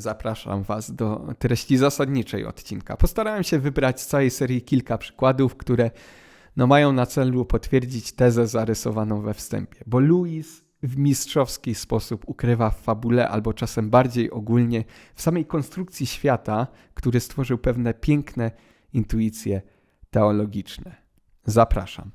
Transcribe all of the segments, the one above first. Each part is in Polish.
zapraszam Was do treści zasadniczej odcinka. Postarałem się wybrać z całej serii kilka przykładów, które no, mają na celu potwierdzić tezę zarysowaną we wstępie, bo Louis w mistrzowski sposób ukrywa w fabule, albo czasem bardziej ogólnie w samej konstrukcji świata, który stworzył pewne piękne intuicje teologiczne. Zapraszam.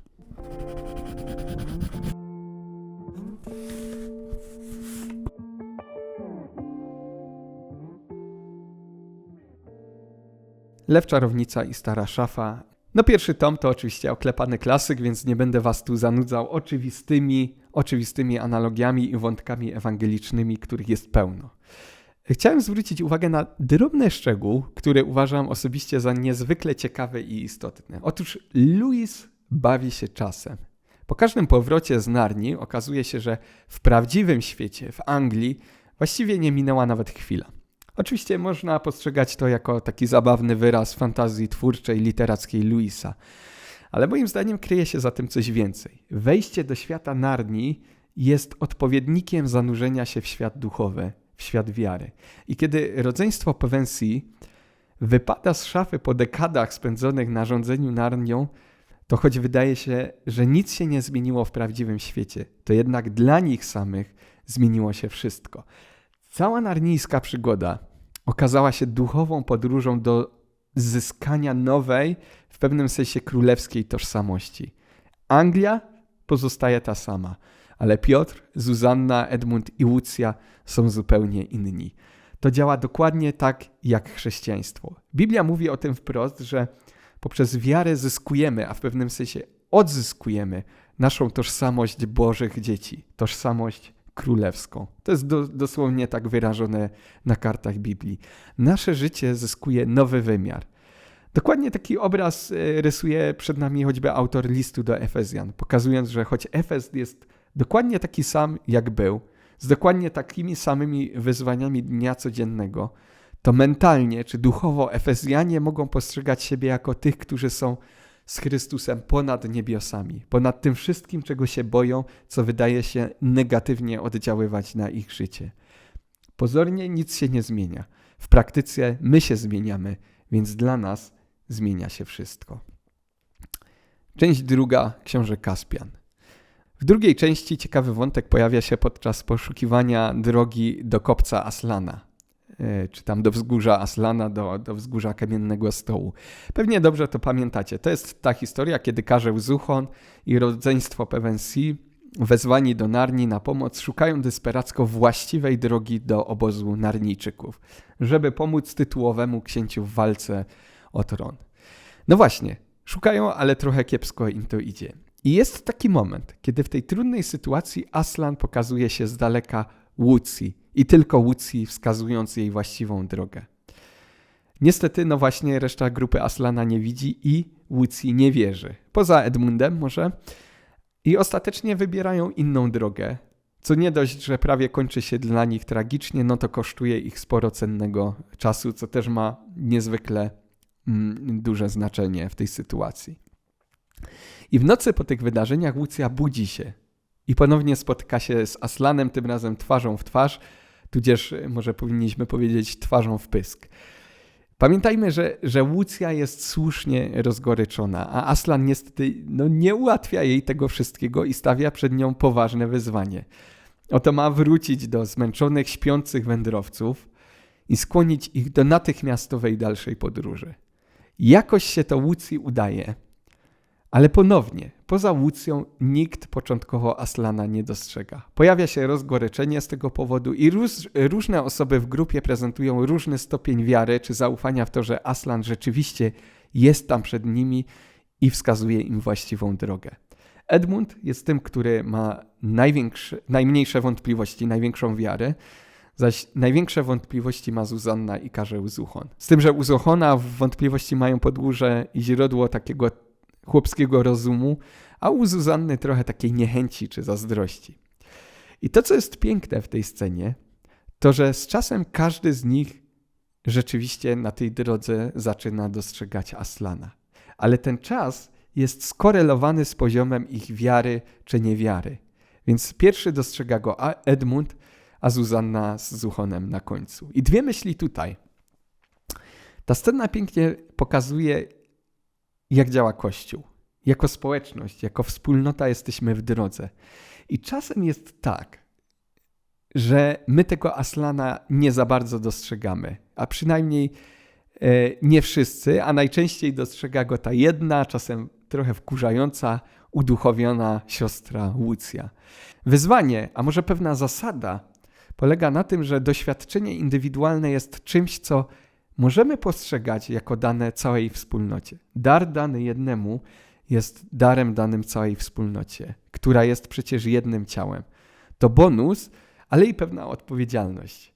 Lew Czarownica i Stara Szafa. No pierwszy tom to oczywiście oklepany klasyk, więc nie będę was tu zanudzał oczywistymi, oczywistymi analogiami i wątkami ewangelicznymi, których jest pełno. Chciałem zwrócić uwagę na drobny szczegół, który uważam osobiście za niezwykle ciekawy i istotny. Otóż Louis bawi się czasem. Po każdym powrocie z Narni okazuje się, że w prawdziwym świecie, w Anglii, właściwie nie minęła nawet chwila. Oczywiście można postrzegać to jako taki zabawny wyraz fantazji twórczej, literackiej Louisa. Ale moim zdaniem kryje się za tym coś więcej. Wejście do świata Narni jest odpowiednikiem zanurzenia się w świat duchowy, w świat wiary. I kiedy rodzeństwo Pevensey wypada z szafy po dekadach spędzonych na rządzeniu Narnią, to choć wydaje się, że nic się nie zmieniło w prawdziwym świecie, to jednak dla nich samych zmieniło się wszystko. Cała narnijska przygoda okazała się duchową podróżą do zyskania nowej, w pewnym sensie królewskiej tożsamości. Anglia pozostaje ta sama, ale Piotr, Zuzanna, Edmund i Łucja są zupełnie inni. To działa dokładnie tak jak chrześcijaństwo. Biblia mówi o tym wprost, że poprzez wiarę zyskujemy, a w pewnym sensie odzyskujemy naszą tożsamość Bożych dzieci, tożsamość królewską. To jest do, dosłownie tak wyrażone na kartach Biblii. Nasze życie zyskuje nowy wymiar. Dokładnie taki obraz e, rysuje przed nami choćby autor listu do Efezjan, pokazując, że choć Efez jest dokładnie taki sam, jak był, z dokładnie takimi samymi wyzwaniami dnia codziennego, to mentalnie czy duchowo Efezjanie mogą postrzegać siebie jako tych, którzy są z Chrystusem ponad niebiosami, ponad tym wszystkim, czego się boją, co wydaje się negatywnie oddziaływać na ich życie. Pozornie nic się nie zmienia. W praktyce my się zmieniamy, więc dla nas zmienia się wszystko. Część druga, książę Kaspian. W drugiej części ciekawy wątek pojawia się podczas poszukiwania drogi do kopca Aslana. E, czy tam do wzgórza Aslana, do, do wzgórza Kamiennego Stołu. Pewnie dobrze to pamiętacie. To jest ta historia, kiedy Karzeł Zuchon i rodzeństwo Pevensi wezwani do Narni na pomoc szukają desperacko właściwej drogi do obozu Narnijczyków, żeby pomóc tytułowemu księciu w walce o tron. No właśnie, szukają, ale trochę kiepsko im to idzie. I jest taki moment, kiedy w tej trudnej sytuacji Aslan pokazuje się z daleka Łucji, i tylko Łucji wskazując jej właściwą drogę. Niestety, no właśnie, reszta grupy Aslana nie widzi i Łucji nie wierzy. Poza Edmundem może. I ostatecznie wybierają inną drogę, co nie dość, że prawie kończy się dla nich tragicznie, no to kosztuje ich sporo cennego czasu, co też ma niezwykle mm, duże znaczenie w tej sytuacji. I w nocy po tych wydarzeniach Łucja budzi się i ponownie spotyka się z Aslanem, tym razem twarzą w twarz, tudzież e, może powinniśmy powiedzieć twarzą w pysk. Pamiętajmy, że, że Łucja jest słusznie rozgoryczona, a Aslan niestety no, nie ułatwia jej tego wszystkiego i stawia przed nią poważne wyzwanie. Oto ma wrócić do zmęczonych, śpiących wędrowców i skłonić ich do natychmiastowej dalszej podróży. Jakoś się to Łucji udaje, ale ponownie, poza Łucją nikt początkowo Aslana nie dostrzega. Pojawia się rozgoryczenie z tego powodu i róż, różne osoby w grupie prezentują różny stopień wiary czy zaufania w to, że Aslan rzeczywiście jest tam przed nimi i wskazuje im właściwą drogę. Edmund jest tym, który ma najmniejsze wątpliwości, największą wiarę, zaś największe wątpliwości ma Zuzanna i Karzeł Zuchon. Z tym, że u Zuchona wątpliwości mają podłuże i źródło takiego chłopskiego rozumu, a u Zuzanny trochę takiej niechęci czy zazdrości. I to, co jest piękne w tej scenie, to że z czasem każdy z nich rzeczywiście na tej drodze zaczyna dostrzegać Aslana. Ale ten czas jest skorelowany z poziomem ich wiary czy niewiary. Więc pierwszy dostrzega go Edmund, a Zuzanna z Zuchonem na końcu. I dwie myśli tutaj. Ta scena pięknie pokazuje, jak działa Kościół. Jako społeczność, jako wspólnota jesteśmy w drodze. I czasem jest tak, że my tego Aslana nie za bardzo dostrzegamy, a przynajmniej e, nie wszyscy, a najczęściej dostrzega go ta jedna, czasem trochę wkurzająca, uduchowiona siostra Łucja. Wyzwanie, a może pewna zasada, polega na tym, że doświadczenie indywidualne jest czymś, co możemy postrzegać jako dane całej wspólnocie. Dar dany jednemu jest darem danym całej wspólnocie, która jest przecież jednym ciałem. To bonus, ale i pewna odpowiedzialność.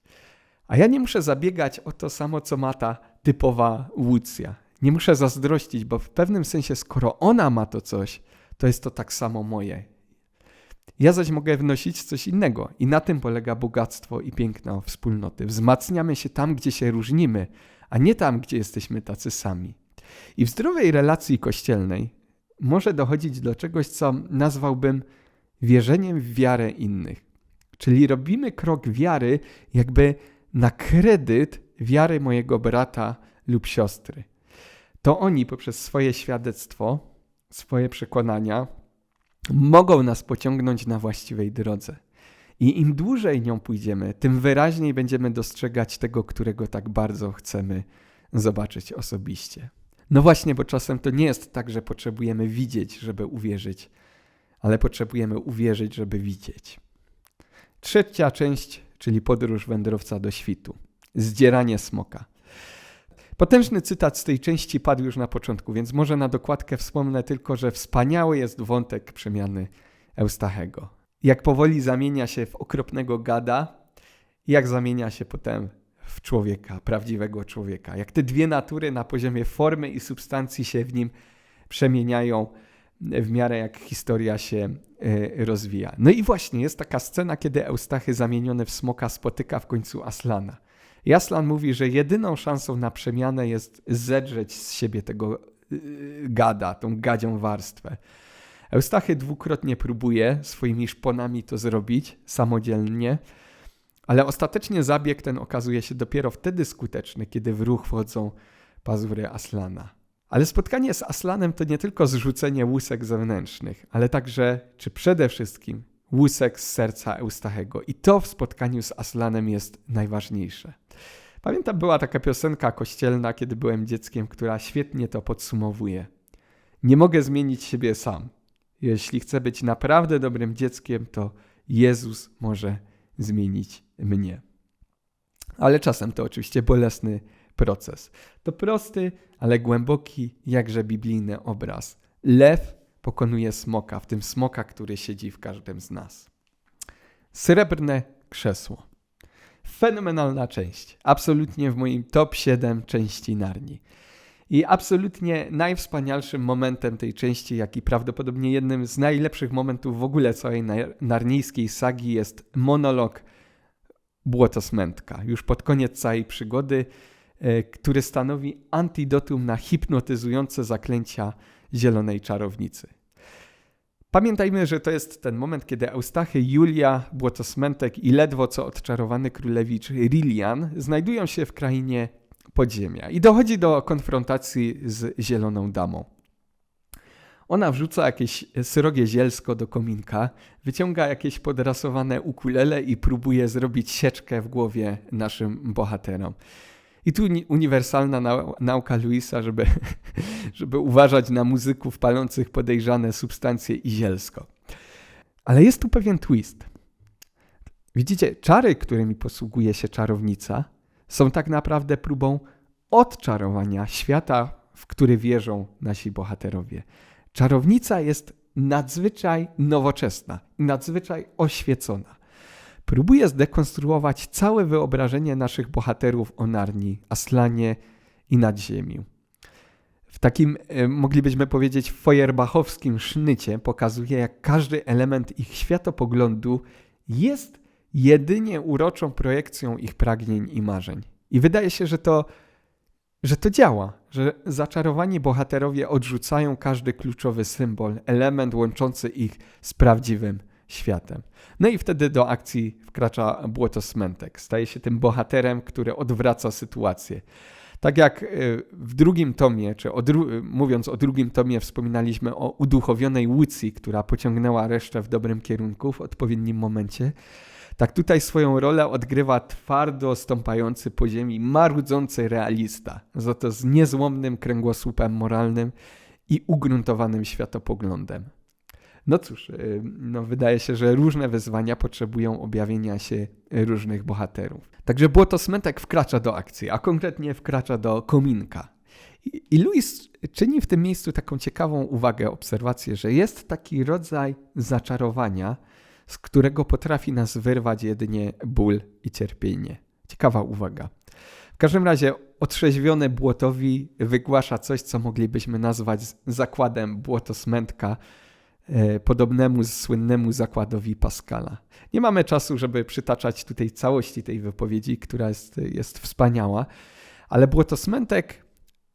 A ja nie muszę zabiegać o to samo, co ma ta typowa Łucja. Nie muszę zazdrościć, bo w pewnym sensie, skoro ona ma to coś, to jest to tak samo moje. Ja zaś mogę wnosić coś innego i na tym polega bogactwo i piękno wspólnoty. Wzmacniamy się tam, gdzie się różnimy, a nie tam, gdzie jesteśmy tacy sami. I w zdrowej relacji kościelnej może dochodzić do czegoś, co nazwałbym wierzeniem w wiarę innych. Czyli robimy krok wiary, jakby na kredyt wiary mojego brata lub siostry. To oni poprzez swoje świadectwo, swoje przekonania mogą nas pociągnąć na właściwej drodze. I im dłużej nią pójdziemy, tym wyraźniej będziemy dostrzegać tego, którego tak bardzo chcemy zobaczyć osobiście. No właśnie, bo czasem to nie jest tak, że potrzebujemy widzieć, żeby uwierzyć, ale potrzebujemy uwierzyć, żeby widzieć. Trzecia część, czyli podróż wędrowca do świtu. Zdzieranie smoka. Potężny cytat z tej części padł już na początku, więc może na dokładkę wspomnę tylko, że wspaniały jest wątek przemiany Eustachego. Jak powoli zamienia się w okropnego gada, jak zamienia się potem w człowieka, prawdziwego człowieka. Jak te dwie natury na poziomie formy i substancji się w nim przemieniają w miarę jak historia się e, rozwija. No i właśnie jest taka scena, kiedy Eustachy zamieniony w smoka spotyka w końcu Aslana. I Aslan mówi, że jedyną szansą na przemianę jest zedrzeć z siebie tego e, gada, tą gadzią warstwę. Eustachy dwukrotnie próbuje swoimi szponami to zrobić samodzielnie, ale ostatecznie zabieg ten okazuje się dopiero wtedy skuteczny, kiedy w ruch wchodzą pazury Aslana. Ale spotkanie z Aslanem to nie tylko zrzucenie łusek zewnętrznych, ale także, czy przede wszystkim, łusek z serca Eustachego. I to w spotkaniu z Aslanem jest najważniejsze. Pamiętam, była taka piosenka kościelna, kiedy byłem dzieckiem, która świetnie to podsumowuje. Nie mogę zmienić siebie sam. Jeśli chcę być naprawdę dobrym dzieckiem, to Jezus może zmienić mnie. Ale czasem to oczywiście bolesny proces. To prosty, ale głęboki, jakże biblijny obraz. Lew pokonuje smoka, w tym smoka, który siedzi w każdym z nas. Srebrne krzesło. Fenomenalna część. Absolutnie w moim top 7 części Narni. I absolutnie najwspanialszym momentem tej części, jak i prawdopodobnie jednym z najlepszych momentów w ogóle całej narnijskiej sagi jest monolog Błotosmętka. Już pod koniec całej przygody E, który stanowi antidotum na hipnotyzujące zaklęcia zielonej czarownicy. Pamiętajmy, że to jest ten moment, kiedy Eustachy, Julia, Błotosmentek i ledwo co odczarowany królewicz Rilian znajdują się w krainie podziemia i dochodzi do konfrontacji z Zieloną Damą. Ona wrzuca jakieś srogie zielsko do kominka, wyciąga jakieś podrasowane ukulele i próbuje zrobić sieczkę w głowie naszym bohaterom. I tu uniwersalna nauka Luisa, żeby, żeby uważać na muzyków palących podejrzane substancje i zielsko. Ale jest tu pewien twist. Widzicie, czary, którymi posługuje się czarownica, są tak naprawdę próbą odczarowania świata, w który wierzą nasi bohaterowie. Czarownica jest nadzwyczaj nowoczesna, nadzwyczaj oświecona próbuje zdekonstruować całe wyobrażenie naszych bohaterów o Narni, Aslanie i nadziemiu. W takim, e, moglibyśmy powiedzieć, feuerbachowskim sznycie pokazuje, jak każdy element ich światopoglądu jest jedynie uroczą projekcją ich pragnień i marzeń. I wydaje się, że to, że to działa, że zaczarowani bohaterowie odrzucają każdy kluczowy symbol, element łączący ich z prawdziwym światem. No i wtedy do akcji wkracza Błotosmentek. Staje się tym bohaterem, który odwraca sytuację. Tak jak y, w drugim tomie, czy o dru mówiąc o drugim tomie, wspominaliśmy o uduchowionej Łucji, która pociągnęła resztę w dobrym kierunku w odpowiednim momencie, tak tutaj swoją rolę odgrywa twardo stąpający po ziemi, marudzący realista, za to z niezłomnym kręgosłupem moralnym i ugruntowanym światopoglądem. No cóż, y, no wydaje się, że różne wyzwania potrzebują objawienia się różnych bohaterów. Także Błotosmetek wkracza do akcji, a konkretnie wkracza do kominka. I, Louis czyni w tym miejscu taką ciekawą uwagę, obserwację, że jest taki rodzaj zaczarowania, z którego potrafi nas wyrwać jedynie ból i cierpienie. Ciekawa uwaga. W każdym razie otrzeźwione błotowi wygłasza coś, co moglibyśmy nazwać zakładem błotosmętka, podobnemu słynnemu zakładowi Pascala. Nie mamy czasu, żeby przytaczać tutaj całości tej wypowiedzi, która jest, jest wspaniała, ale błotosmętek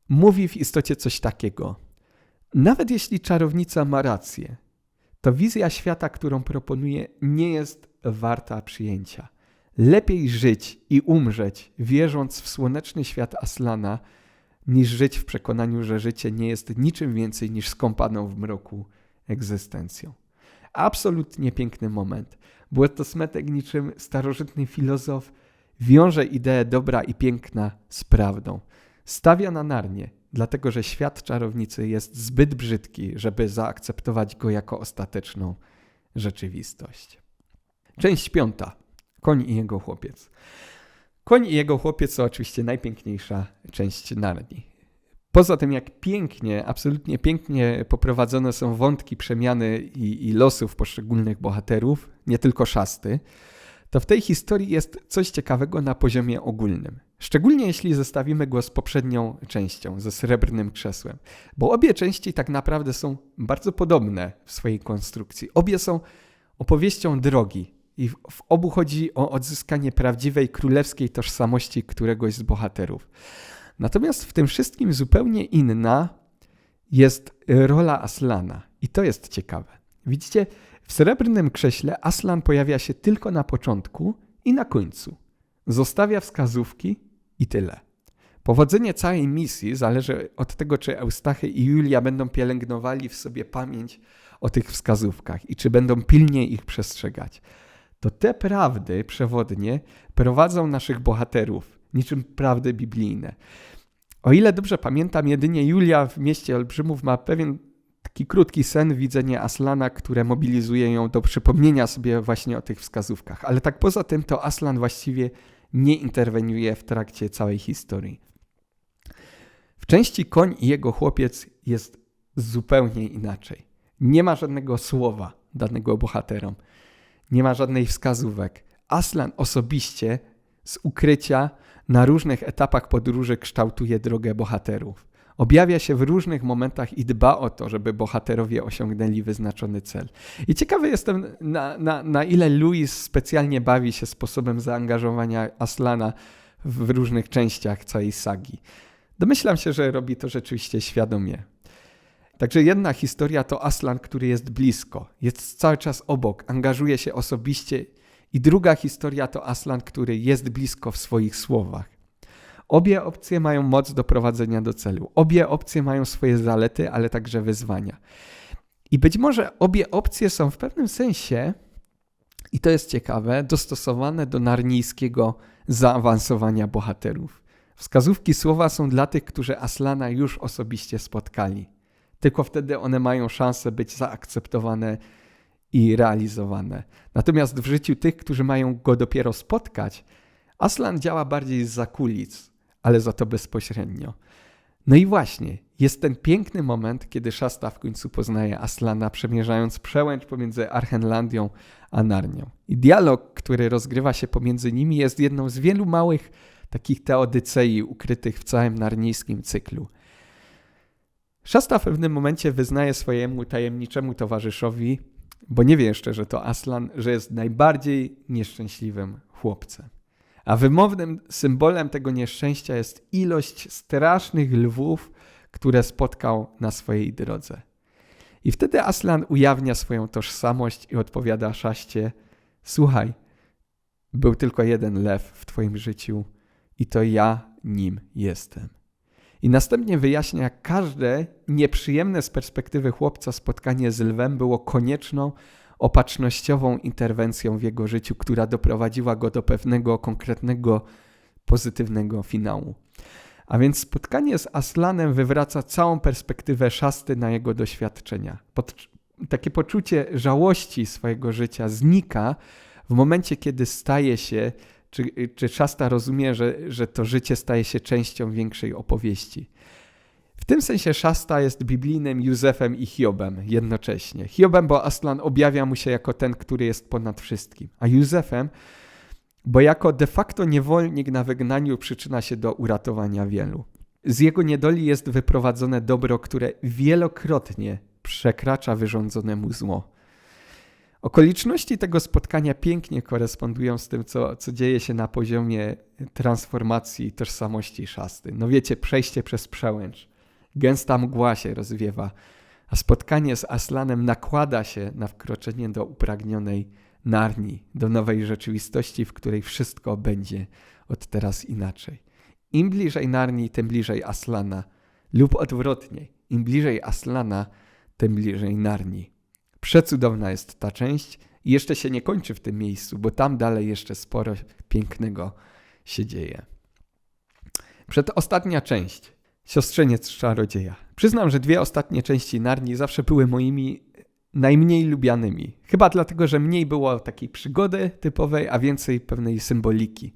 mówi w istocie coś takiego. Nawet jeśli czarownica ma rację, to wizja świata, którą proponuje, nie jest warta przyjęcia. Lepiej żyć i umrzeć, wierząc w słoneczny świat Aslana, niż żyć w przekonaniu, że życie nie jest niczym więcej niż skąpaną w mroku egzystencją. Absolutnie piękny moment. Błotosmetek niczym starożytny filozof wiąże ideę dobra i piękna z prawdą. Stawia na narnie, dlatego że świat czarownicy jest zbyt brzydki, żeby zaakceptować go jako ostateczną rzeczywistość. Część piąta. Koń i jego chłopiec. Koń i jego chłopiec to oczywiście najpiękniejsza część Narni. Poza tym, jak pięknie, absolutnie pięknie poprowadzone są wątki przemiany i, i losów poszczególnych bohaterów, nie tylko szasty, to w tej historii jest coś ciekawego na poziomie ogólnym. Szczególnie jeśli zestawimy go z poprzednią częścią, ze srebrnym krzesłem, bo obie części tak naprawdę są bardzo podobne w swojej konstrukcji. Obie są opowieścią drogi i w obu chodzi o odzyskanie prawdziwej królewskiej tożsamości któregoś z bohaterów. Natomiast w tym wszystkim zupełnie inna jest rola Aslana i to jest ciekawe. Widzicie, w srebrnym krześle Aslan pojawia się tylko na początku i na końcu. Zostawia wskazówki i tyle. Powodzenie całej misji zależy od tego, czy Eustachy i Julia będą pielęgnowali w sobie pamięć o tych wskazówkach i czy będą pilnie ich przestrzegać. To te prawdy przewodnie prowadzą naszych bohaterów, niczym prawdy biblijne. O ile dobrze pamiętam, jedynie Julia w mieście Olbrzymów ma pewien taki krótki sen, widzenie Aslana, które mobilizuje ją do przypomnienia sobie właśnie o tych wskazówkach. Ale tak poza tym, to Aslan właściwie nie interweniuje w trakcie całej historii. W części koń i jego chłopiec jest zupełnie inaczej. Nie ma żadnego słowa danego bohaterom, nie ma żadnej wskazówek. Aslan osobiście z ukrycia na różnych etapach podróży kształtuje drogę bohaterów. Objawia się w różnych momentach i dba o to, żeby bohaterowie osiągnęli wyznaczony cel. I ciekawy jestem, na, na, na ile Louis specjalnie bawi się sposobem zaangażowania Aslana w różnych częściach całej sagi. Domyślam się, że robi to rzeczywiście świadomie. Także jedna historia to Aslan, który jest blisko, jest cały czas obok, angażuje się osobiście, i druga historia to Aslan, który jest blisko w swoich słowach. Obie opcje mają moc do prowadzenia do celu. Obie opcje mają swoje zalety, ale także wyzwania. I być może obie opcje są w pewnym sensie, i to jest ciekawe, dostosowane do narnijskiego zaawansowania bohaterów. Wskazówki słowa są dla tych, którzy Aslana już osobiście spotkali. Tylko wtedy one mają szansę być zaakceptowane i realizowane. Natomiast w życiu tych, którzy mają go dopiero spotkać, Aslan działa bardziej z zakulic, ale za to bezpośrednio. No i właśnie, jest ten piękny moment, kiedy Szasta w końcu poznaje Aslana, przemierzając przełęcz pomiędzy Archenlandią a Narnią. I dialog, który rozgrywa się pomiędzy nimi, jest jedną z wielu małych takich teodycei ukrytych w całym narnijskim cyklu. Szasta w pewnym momencie wyznaje swojemu tajemniczemu towarzyszowi, bo nie wie jeszcze, że to Aslan, że jest najbardziej nieszczęśliwym chłopcem. A wymownym symbolem tego nieszczęścia jest ilość strasznych lwów, które spotkał na swojej drodze. I wtedy Aslan ujawnia swoją tożsamość i odpowiada szaście: Słuchaj, był tylko jeden lew w Twoim życiu i to ja nim jestem. I następnie wyjaśnia, jak każde nieprzyjemne z perspektywy chłopca spotkanie z lwem było konieczną, opatrznościową interwencją w jego życiu, która doprowadziła go do pewnego konkretnego, pozytywnego finału. A więc spotkanie z Aslanem wywraca całą perspektywę szasty na jego doświadczenia. Pod, takie poczucie żałości swojego życia znika w momencie, kiedy staje się, czy, czy szasta rozumie, że, że to życie staje się częścią większej opowieści. W tym sensie Szasta jest biblijnym Józefem i Hiobem jednocześnie. Hiobem, bo Aslan objawia mu się jako ten, który jest ponad wszystkim, a Józefem, bo jako de facto niewolnik na wygnaniu przyczyna się do uratowania wielu. Z jego niedoli jest wyprowadzone dobro, które wielokrotnie przekracza wyrządzonemu zło. Okoliczności tego spotkania pięknie korespondują z tym, co, co dzieje się na poziomie transformacji tożsamości szasty. No wiecie, przejście przez przełęcz, gęsta mgła się rozwiewa, a spotkanie z Aslanem nakłada się na wkroczenie do upragnionej Narni, do nowej rzeczywistości, w której wszystko będzie od teraz inaczej. Im bliżej Narni, tym bliżej Aslana, lub odwrotnie, im bliżej Aslana, tym bliżej Narni. Przecudowna jest ta część i jeszcze się nie kończy w tym miejscu, bo tam dalej jeszcze sporo pięknego się dzieje. Przedostatnia część, siostrzeniec czarodzieja. Przyznam, że dwie ostatnie części Narni zawsze były moimi najmniej lubianymi. Chyba dlatego, że mniej było takiej przygody typowej, a więcej pewnej symboliki.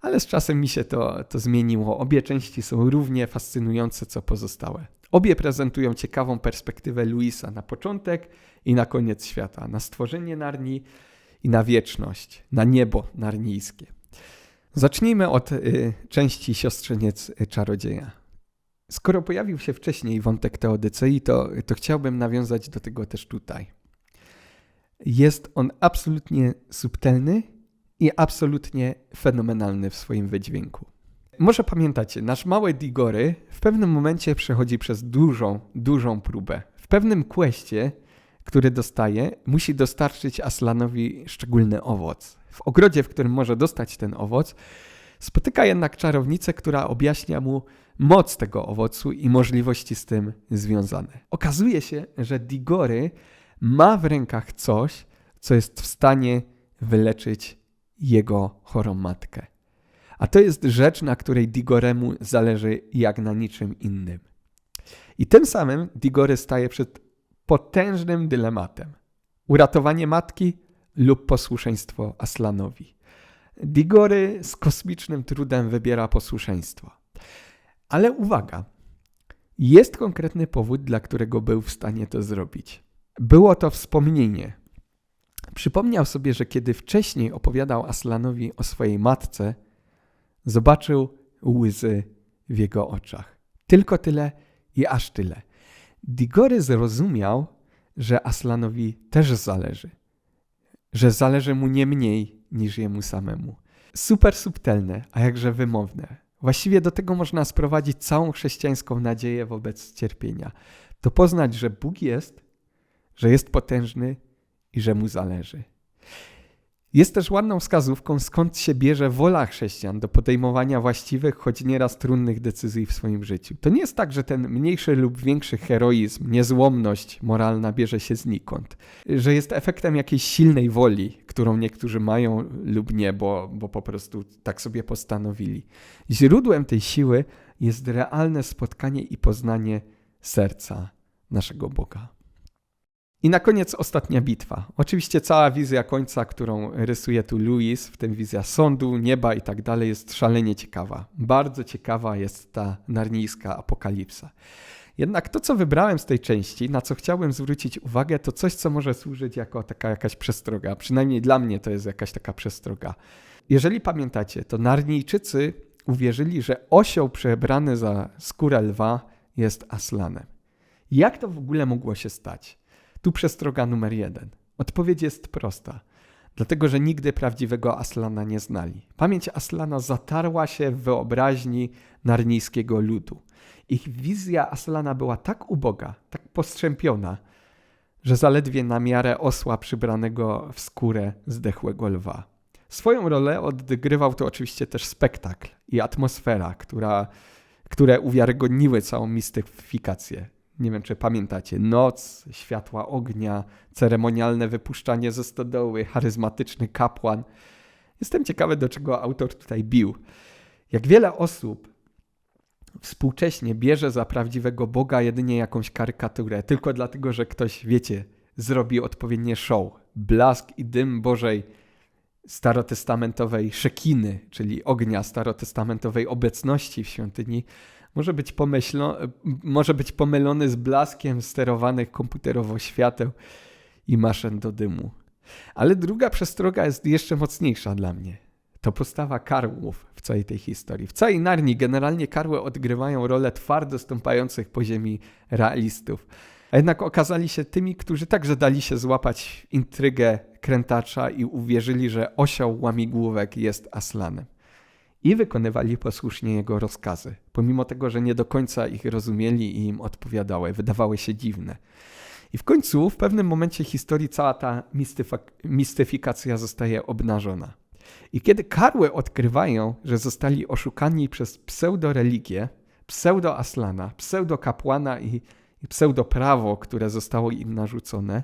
Ale z czasem mi się to, to zmieniło. Obie części są równie fascynujące co pozostałe. Obie prezentują ciekawą perspektywę Luisa na początek i na koniec świata, na stworzenie Narni i na wieczność, na niebo narnijskie. Zacznijmy od y, części siostrzeniec czarodzieja. Skoro pojawił się wcześniej wątek Teodycei, to, to chciałbym nawiązać do tego też tutaj. Jest on absolutnie subtelny i absolutnie fenomenalny w swoim wydźwięku. Może pamiętacie, nasz mały Digory w pewnym momencie przechodzi przez dużą, dużą próbę. W pewnym questie, który dostaje, musi dostarczyć Aslanowi szczególny owoc. W ogrodzie, w którym może dostać ten owoc, spotyka jednak czarownicę, która objaśnia mu, moc tego owocu i możliwości z tym związane. Okazuje się, że Digory ma w rękach coś, co jest w stanie wyleczyć jego chorą matkę. A to jest rzecz, na której Digoremu zależy jak na niczym innym. I tym samym Digory staje przed potężnym dylematem: uratowanie matki lub posłuszeństwo Aslanowi. Digory z kosmicznym trudem wybiera posłuszeństwo. Ale uwaga, jest konkretny powód, dla którego był w stanie to zrobić. Było to wspomnienie. Przypomniał sobie, że kiedy wcześniej opowiadał Aslanowi o swojej matce, zobaczył łzy w jego oczach. Tylko tyle i aż tyle. Digory zrozumiał, że Aslanowi też zależy. Że zależy mu nie mniej niż jemu samemu. Super subtelne, a jakże wymowne. Właściwie do tego można sprowadzić całą chrześcijańską nadzieję wobec cierpienia. To poznać, że Bóg jest, że jest potężny i że mu zależy. Jest też ładną wskazówką, skąd się bierze wola chrześcijan do podejmowania właściwych, choć nieraz trudnych decyzji w swoim życiu. To nie jest tak, że ten mniejszy lub większy heroizm, niezłomność moralna bierze się znikąd, że jest efektem jakiejś silnej woli, którą niektórzy mają lub nie, bo, bo po prostu tak sobie postanowili. Źródłem tej siły jest realne spotkanie i poznanie serca naszego Boga. I na koniec ostatnia bitwa. Oczywiście cała wizja końca, którą rysuje tu Louis, w tym wizja sądu, nieba i tak dalej, jest szalenie ciekawa. Bardzo ciekawa jest ta narnijska apokalipsa. Jednak to, co wybrałem z tej części, na co chciałbym zwrócić uwagę, to coś, co może służyć jako taka jakaś przestroga. Przynajmniej dla mnie to jest jakaś taka przestroga. Jeżeli pamiętacie, to Narnijczycy uwierzyli, że osioł przebrany za skórę lwa jest Aslanem. Jak to w ogóle mogło się stać? Tu przestroga numer jeden. Odpowiedź jest prosta. Dlatego, że nigdy prawdziwego Aslana nie znali. Pamięć Aslana zatarła się w wyobraźni narnijskiego ludu. Ich wizja Aslana była tak uboga, tak postrzępiona, że zaledwie na miarę osła przybranego w skórę zdechłego lwa. Swoją rolę odgrywał to oczywiście też spektakl i atmosfera, która, które uwiarygodniły całą mistyfikację. Nie wiem, czy pamiętacie. Noc, światła ognia, ceremonialne wypuszczanie ze stodoły, charyzmatyczny kapłan. Jestem ciekawy, do czego autor tutaj bił. Jak wiele osób współcześnie bierze za prawdziwego Boga jedynie jakąś karykaturę, tylko dlatego, że ktoś, wiecie, zrobi odpowiednie show. Blask i dym Bożej starotestamentowej szekiny, czyli ognia starotestamentowej obecności w świątyni, może być, pomyślo, może być pomylony z blaskiem sterowanych komputerowo świateł i maszyn do dymu. Ale druga przestroga jest jeszcze mocniejsza dla mnie. To postawa karłów w całej tej historii. W całej Narni generalnie karły odgrywają rolę twardo stąpających po ziemi realistów. A jednak okazali się tymi, którzy także dali się złapać intrygę krętacza i uwierzyli, że osioł łamigłówek jest Aslanem. I wykonywali posłusznie jego rozkazy, pomimo tego, że nie do końca ich rozumieli i im odpowiadały, wydawały się dziwne. I w końcu, w pewnym momencie historii, cała ta mistyfikacja zostaje obnażona. I kiedy karły odkrywają, że zostali oszukani przez pseudoreligię, pseudo-aslana, pseudo-kapłana i, i pseudo-prawo, które zostało im narzucone,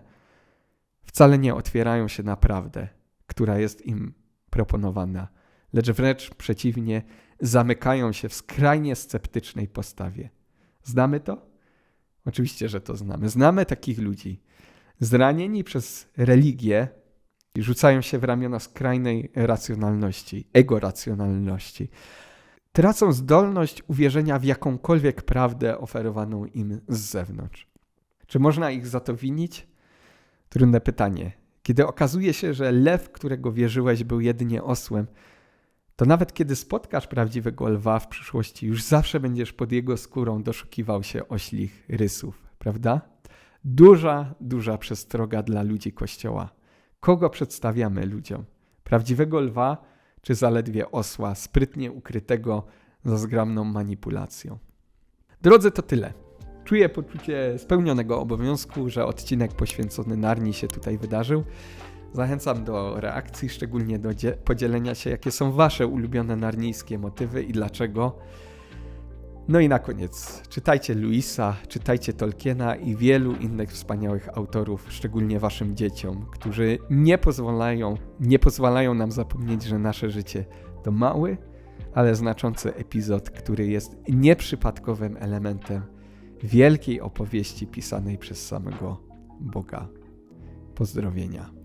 wcale nie otwierają się na prawdę, która jest im proponowana, lecz wręcz przeciwnie, zamykają się w skrajnie sceptycznej postawie. Znamy to? Oczywiście, że to znamy. Znamy takich ludzi. Zranieni przez religię, rzucają się w ramiona skrajnej racjonalności, egoracjonalności. Tracą zdolność uwierzenia w jakąkolwiek prawdę oferowaną im z zewnątrz. Czy można ich za to winić? Trudne pytanie. Kiedy okazuje się, że lew, którego wierzyłeś, był jedynie osłem, to nawet kiedy spotkasz prawdziwego lwa w przyszłości, już zawsze będziesz pod jego skórą doszukiwał się oślich rysów, prawda? Duża, duża przestroga dla ludzi Kościoła. Kogo przedstawiamy ludziom? Prawdziwego lwa, czy zaledwie osła, sprytnie ukrytego za zgromną manipulacją? Drodzy, to tyle. Czuję poczucie spełnionego obowiązku, że odcinek poświęcony Narni się tutaj wydarzył. Zachęcam do reakcji, szczególnie do podzielenia się, jakie są Wasze ulubione narnijskie motywy i dlaczego. No i na koniec, czytajcie Luisa, czytajcie Tolkiena i wielu innych wspaniałych autorów, szczególnie waszym dzieciom, którzy nie pozwalają, nie pozwalają nam zapomnieć, że nasze życie to mały, ale znaczący epizod, który jest nieprzypadkowym elementem wielkiej opowieści pisanej przez samego Boga. Pozdrowienia.